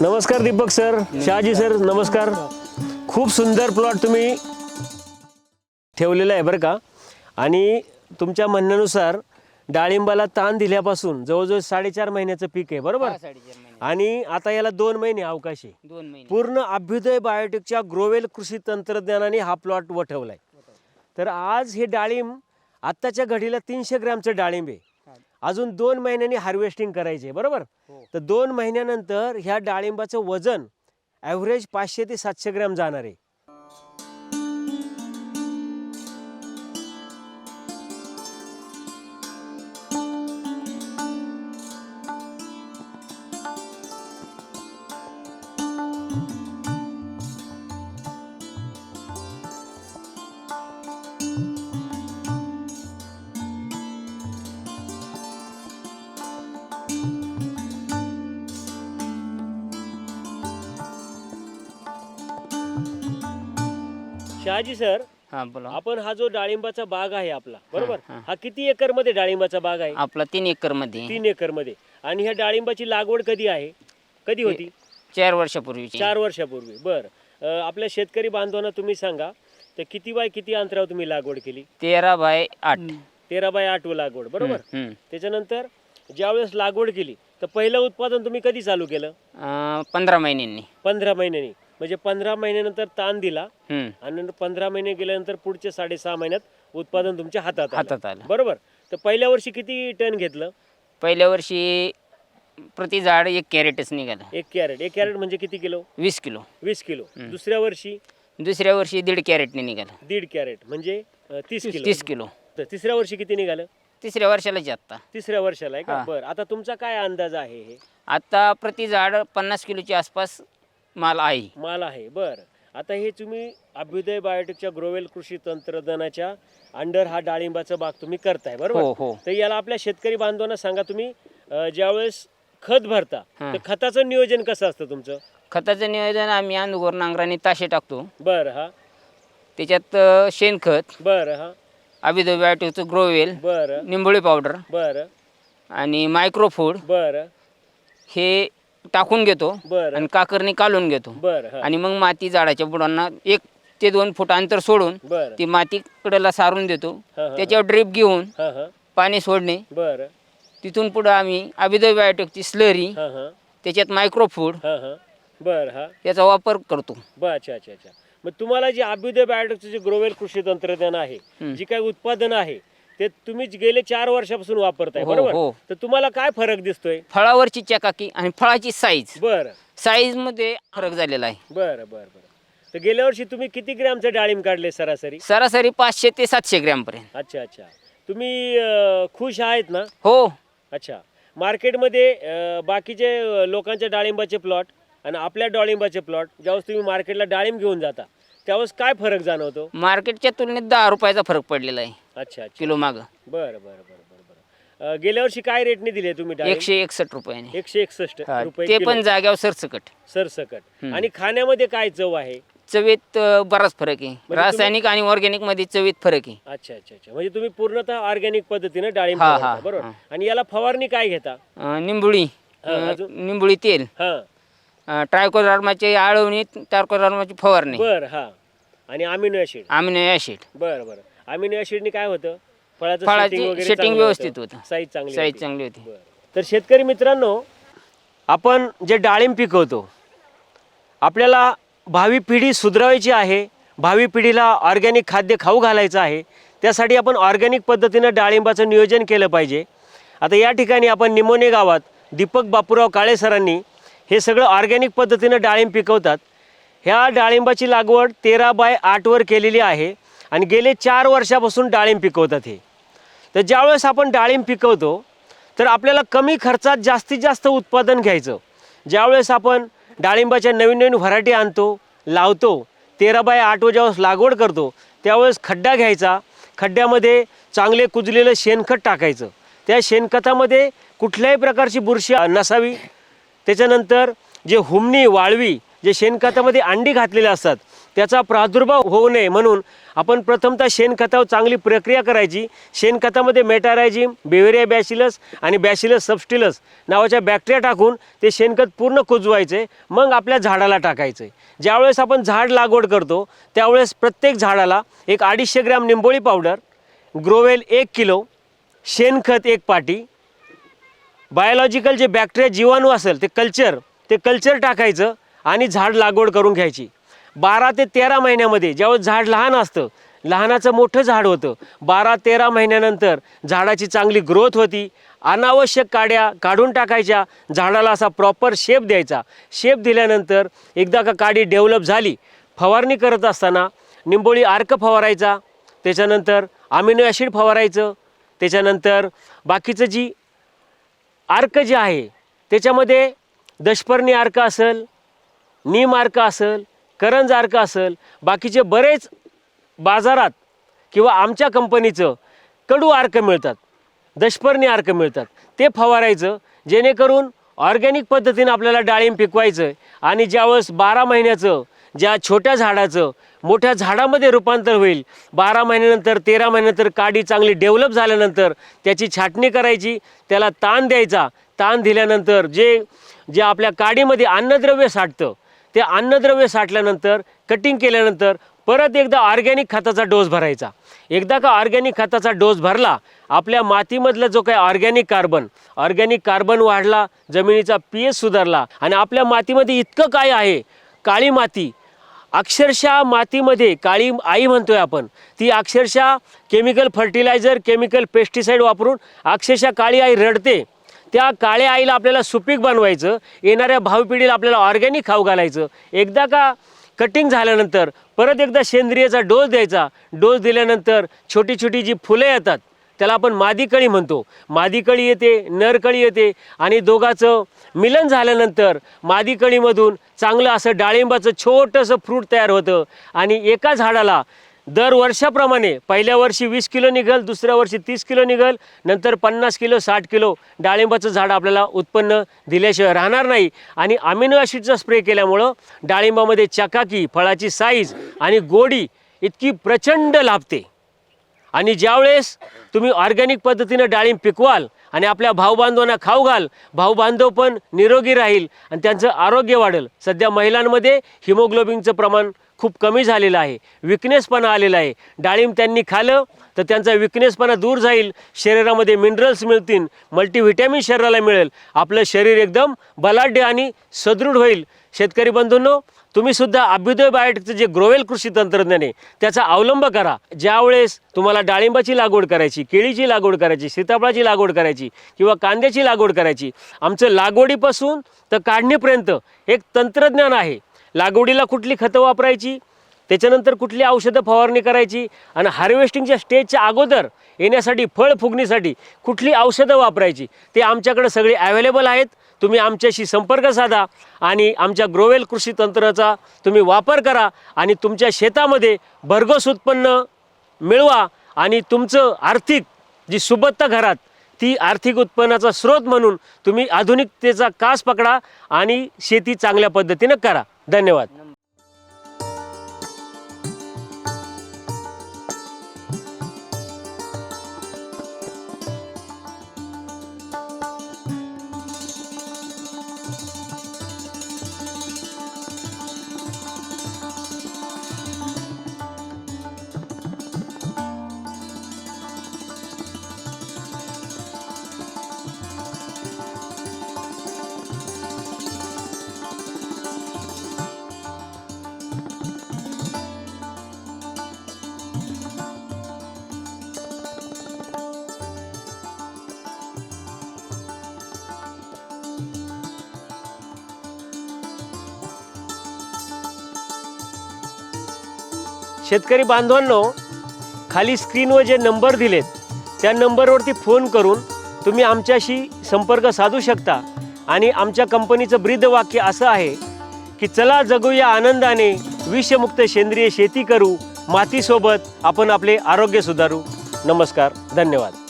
नमस्कार Deepak sir Shahaji sir नमस्कार. खूप सुंदर प्लॉट तुम्ही ठेवलेला आहे बरं का? आणि तुमच्या म्हणण्यानुसार डाळिंबाला ताण दिल्यापासून जवळजवळ साडेचार महिन्याचं पीक आहे बरोबर? आणि आता याला दोन महिने अवकाश आहे. दोन महिने. पूर्ण अभ्युदय बायोटेकच्या ग्रोवेल कृषी तंत्रज्ञानाने हा प्लॉट वठवलाय. तर आज हे डाळिंब आत्ताच्या घडीला तीनशे ग्रॅमचं डाळिंब आहे. अजून दोन महिन्यांनी हार्वेस्टिंग करायचे बरोबर हो. तर दोन महिन्यानंतर ह्या डाळिंबाचं वजन ॲव्हरेज पाचशे ते सातशे ग्रॅम जाणार आहे शहाजी सर हा बोला. आपण हा जो डाळिंबाचा बाग आहे आपला बरोबर? हा. हा किती एकरमध्ये डाळिंबाचा बाग आहे? आपला तीन एकरमध्ये तीन एकरमध्ये आणि ह्या डाळिंबाची लागवड कधी आहे? कधी होती? चार वर्षापूर्वीची. चार वर्षापूर्वी. बर. अं, आपल्या शेतकरी बांधवांना तुम्ही सांगा तर किती बाय किती अंतरावर तुम्ही लागवड केली? तेरा बाय आठ. तेरा बाय आठ लागवड बरोबर? हम्म, हम्म. त्याच्यानंतर ज्यावेळेस लागवड केली तर पहिलं उत्पादन तुम्ही कधी चालू केलं? अं, पंधरा महिन्यांनी. पंधरा महिन्यांनी. म्हणजे पंधरा महिन्यानंतर ताण दिला हम्म, आणि पंधरा महिने गेल्यानंतर पुढच्या साडेसहा महिन्यात उत्पादन तुमच्या हातात आलं. हातात आलं. बरोबर. तर पहिल्या वर्षी किती टन घेतलं? पहिल्या वर्षी प्रति झाड एक कॅरेटच निघालं. एक कॅरेट. एक कॅरेट म्हणजे किती किलो? वीस किलो. वीस किलो. दुसऱ्या वर्षी? दुसऱ्या वर्षी दीड कॅरेटने निघालं. दीड कॅरेट. म्हणजे अं, तीस किलो. तीस किलो. तर तिसऱ्या वर्षी किती निघालं? तिसऱ्या वर्षाला जाता तिसऱ्या वर्षाला आहे का? हा. बरं. आता तुमचा काय अंदाज आहे हे? आता प्रति झाड पन्नास किलोच्या आसपास माल आहे. माल आहे. बरं. आता हे तुम्ही अभ्युदय बायोटेकच्या ग्रोवेल कृषी तंत्रज्ञानाच्या अंडर हा डाळिंबाचा बाग तुम्ही करताय हो बरोबर? हो तर याला आपल्या शेतकरी बांधवांना सांगा तुम्ही अं, ज्यावेळेस खत भरता हा. तर खताचं नियोजन कसं असतं तुमचं? खताचं नियोजन आम्ही अंदूर नांगराने ताशे टाकतो. बरं हा. त्याच्यात अं, शेणखत बरं हा. अभिदो बॅटोचं ग्रोवेल बरं. निंबोळी पावडर बरं. आणि मायक्रोफूड बरं. हे टाकून घेतो बरं. आणि काकरने कालून घेतो. बरं हा. आणि मग माती झाडाच्या बुडांना एक ते दोन फूट अंतर सोडून बरं. ती माती कडेला सारून देतो. हा, हा. त्याच्यावर ड्रीप घेऊन हा हा. पाणी सोडणे. बरं. तिथून पुढं आम्ही अभिदय बायोटेकची स्लरी हा हा. त्याच्यात मायक्रोफूड हा हा. बरं हा. याचा वापर करतो. बर अच्छा अच्छा अच्छा. मग तुम्हाला जे अभ्युदय बायोटेकचं जे ग्रोवेल कृषी तंत्रज्ञान आहे. जी काही उत्पादन आहे ते तुम्ही गेले चार वर्षापासून वापरताय हो, बरोबर? हो. तर तुम्हाला काय फरक दिसतोय? फळावरची चकाकी आणि फळाची साईज बरं. साईजमध्ये फरक झालेला आहे. बरं बरं बरं. तर गेल्या वर्षी तुम्ही किती ग्रॅमचं डाळिंब काढले सरासरी? सरासरी पाचशे ते सातशे ग्रॅमपर्यंत अच्छा अच्छा. तुम्ही अं, खुश आहेत ना? हो. अच्छा. मार्केटमध्ये अं, बाकीचे अं, लोकांच्या डाळिंबाचे प्लॉट आणि आपल्या डाळिंबाचे प्लॉट ज्यावेळेस तुम्ही मार्केटला डाळिंब घेऊन जाता त्यावेळेस काय फरक जाणवतो? मार्केटच्या तुलनेत दहा रुपयाचा फरक पडलेला आहे. अच्छा अच्छा. किलो मागं. बरं बरं बरं बरं बरं. अं, गेल्या वर्षी काय रेटने दिले तुम्ही डाळिंब एकशे एकसष्ट रुपयाने. एकशे एकसष्ट हा, रुपये ते किलो. पण जाग्यावर सरसकट. सरसकट. हम्म. आणि खाण्यामध्ये काय चव आहे? चवीत अ, बराच फरक आहे. तुम्ही- रासायनिक आणि ऑर्गॅनिकमध्ये चवीत फरक आहे. अच्छा अच्छा अच्छा. म्हणजे तुम्ही पूर्णतः ऑर्गॅनिक पद्धतीने डाळिंब हा, बनवता, बरोबर. हा. आणि याला फवारणी काय घेता? अ, निंबुळी. अ, अजून? निंबुळी तेल. हा. ट्रायकोडार्माची आळवणी टार्कोडार्माची फवारणी. बर हा. आणि अमिनो ऍसिड अमिनो ऍसिड बर बर. अमिनो ऍसिडनी काय होतं? फळाचं फळाची setting वगैरे setting चांगलं व्यवस्थित होतं. साईज चांगली साईज होती. चांगली होती. बरं. तर शेतकरी मित्रांनो आपण जे डाळिंब पिकवतो आपल्याला भावी पिढी सुधरवायची आहे. भावी पिढीला ऑर्गॅनिक खाद्य खाऊ घालायचं आहे. त्यासाठी आपण ऑर्गॅनिक पद्धतीनं डाळिंबाचं नियोजन केलं पाहिजे. आता या ठिकाणी आपण निमोने गावात दीपक बापूराव काळे सरांनी हे सगळं ऑर्गॅनिक पद्धतीनं डाळिंब पिकवतात. ह्या डाळिंबाची लागवड तेरा बाय आठवर केलेली आहे आणि गेले चार वर्षापासून डाळिंब पिकवतात हे. तर ज्यावेळेस आपण डाळिंब पिकवतो तर आपल्याला कमी खर्चात जास्तीत जास्त उत्पादन घ्यायचं. ज्यावेळेस आपण डाळिंबाच्या नवीन नवीन व्हरायटी आणतो लावतो तेरा बाय आठवर ज्यावेळेस लागवड करतो त्यावेळेस खड्डा घ्यायचा. खड्ड्यामध्ये चांगले कुजलेलं शेणखत टाकायचं. त्या शेणखतामध्ये कुठल्याही प्रकारची बुरशी नसावी. त्याच्यानंतर जे हुमणी वाळवी जे शेणखतामध्ये अंडी घातलेले असतात त्याचा प्रादुर्भाव होऊ नये म्हणून आपण प्रथमतः शेणखतावर चांगली प्रक्रिया करायची. शेणखतामध्ये मेटारायझिम बेवेरिया बॅसिलस आणि बॅसिलस सबस्टिलस नावाच्या बॅक्टेरिया टाकून ते शेणखत पूर्ण कुजवायचे मग आपल्या झाडाला टाकायचं. आहे ज्यावेळेस आपण झाड लागवड करतो त्यावेळेस प्रत्येक झाडाला एक अडीचशे ग्रॅम निंबोळी पावडर ग्रोवेल एक किलो शेणखत एक पाटी बायोलॉजिकल जे बॅक्टेरिया जीवाणू असेल ते कल्चर ते कल्चर टाकायचं आणि झाड लागवड करून घ्यायची. बारा ते तेरा महिन्यामध्ये ज्यावेळेस झाड लहान असतं लहानाचं मोठं झाड होतं बारा तेरा महिन्यानंतर झाडाची चांगली ग्रोथ होती. अनावश्यक काड्या काढून टाकायच्या झाडाला असा प्रॉपर शेप द्यायचा. शेप दिल्यानंतर एकदा का काडी डेव्हलप झाली फवारणी करत असताना निंबोळी आर्क फवारायचा त्याच्यानंतर अमिनो ॲसिड फवारायचं त्याच्यानंतर बाकीचं जी अर्क जे आहे त्याच्यामध्ये दशपर्णी अर्क असेल नीम अर्क असेल करंज अर्क असेल बाकीचे बरेच बाजारात किंवा आमच्या कंपनीचं कडू अर्क मिळतात दशपर्णी अर्क मिळतात. ते फवारायचं जेणेकरून ऑर्गॅनिक पद्धतीनं आपल्याला डाळिंब पिकवायचं आणि ज्यावेळेस बारा महिन्याचं ज्या छोट्या झाडाचं मोठ्या झाडामध्ये रूपांतर होईल. बारा महिन्यानंतर तेरा महिन्यानंतर काडी चांगली डेव्हलप झाल्यानंतर त्याची छाटणी करायची त्याला ताण द्यायचा. ताण दिल्यानंतर जे जे आपल्या काडीमध्ये अन्नद्रव्य साठतं ते अन्नद्रव्य साठल्यानंतर कटिंग केल्यानंतर परत एकदा ऑर्गॅनिक खताचा डोस भरायचा. एकदा का ऑर्गॅनिक खताचा डोस भरला आपल्या मातीमधला जो काही ऑर्गॅनिक कार्बन ऑर्गॅनिक कार्बन वाढला जमिनीचा पी एच सुधारला आणि आपल्या मातीमध्ये इतकं काय आहे? काळी माती अक्षरशः मातीमध्ये काळी आई म्हणतोय आपण. ती अक्षरशः केमिकल फर्टिलायझर केमिकल पेस्टिसाईड वापरून अक्षरशः काळी आई रडते. त्या काळ्या आईला आपल्याला सुपीक बनवायचं येणाऱ्या भावी पिढीला आपल्याला ऑर्गॅनिक खाऊ घालायचं. एकदा का कटिंग झाल्यानंतर परत एकदा सेंद्रियचा डोस द्यायचा. डोस दिल्यानंतर छोटी छोटी जी फुलं येतात त्याला आपण मादी कळी म्हणतो. मादी कळी येते नर कळी येते आणि दोघाचं मिलन झाल्यानंतर मादीकणीमधून चांगलं असं डाळिंबाचं छोटंसं फ्रूट तयार होतं. आणि एका झाडाला दर वर्षाप्रमाणे पहिल्या वर्षी वीस किलो निघल दुसऱ्या वर्षी तीस किलो निघल नंतर पन्नास किलो साठ किलो डाळिंबाचं झाड आपल्याला उत्पन्न दिल्याशिवाय राहणार नाही. आणि अमिनो ॲसिडचा स्प्रे केल्यामुळं डाळिंबामध्ये चकाकी फळाची साईज आणि गोडी इतकी प्रचंड लाभते. आणि ज्यावेळेस तुम्ही ऑर्गॅनिक पद्धतीनं डाळिंब पिकवाल आणि आपल्या भाऊबांधवांना खाऊ घाल भाऊबांधव पण निरोगी राहील आणि त्यांचं आरोग्य वाढेल. सध्या महिलांमध्ये हिमोग्लोबिनचं प्रमाण खूप कमी झालेलं आहे. विकनेसपणा आलेला आहे. डाळिंब त्यांनी खाल्लं तर त्यांचा विकनेसपणा दूर जाईल. शरीरामध्ये मिनरल्स मिळतील. मल्टीव्हिटॅमिन शरीराला मिळेल. आपलं शरीर एकदम बलाढ्य आणि सदृढ होईल. शेतकरी बंधूंनो तुम्ही सुद्धा अभ्युदय बायोटेकचं जे ग्रोवेल कृषी तंत्रज्ञान आहे त्याचा अवलंब करा. ज्यावेळेस तुम्हाला डाळिंबाची लागवड करायची केळीची लागवड करायची सीताफळाची लागवड करायची किंवा कांद्याची लागवड करायची आमचं लागवडीपासून तर काढणीपर्यंत एक तंत्रज्ञान आहे. लागवडीला कुठली खतं वापरायची त्याच्यानंतर कुठली औषधं फवारणी करायची आणि हार्वेस्टिंगच्या स्टेजच्या अगोदर येण्यासाठी फळ फुगणीसाठी कुठली औषधं वापरायची ते आमच्याकडे सगळे अवेलेबल आहेत. तुम्ही आमच्याशी संपर्क साधा आणि आमच्या ग्रोवेल कृषी तंत्राचा तुम्ही वापर करा आणि तुमच्या शेतामध्ये भरघोस उत्पन्न मिळवा आणि तुमचं आर्थिक जी सुबत्ता घरात ती आर्थिक उत्पन्नाचा स्रोत म्हणून तुम्ही आधुनिकतेचा कास पकडा आणि शेती चांगल्या पद्धतीनं करा. धन्यवाद. शेतकरी बांधवांनो खाली स्क्रीनवर जे नंबर दिलेत त्या नंबरवरती फोन करून तुम्ही आमच्याशी संपर्क साधू शकता. आणि आमच्या कंपनीचं ब्रीद वाक्य असं आहे की चला जगूया आनंदाने विषमुक्त सेंद्रिय शेती करू मातीसोबत आपण आपले आरोग्य सुधारू. नमस्कार धन्यवाद.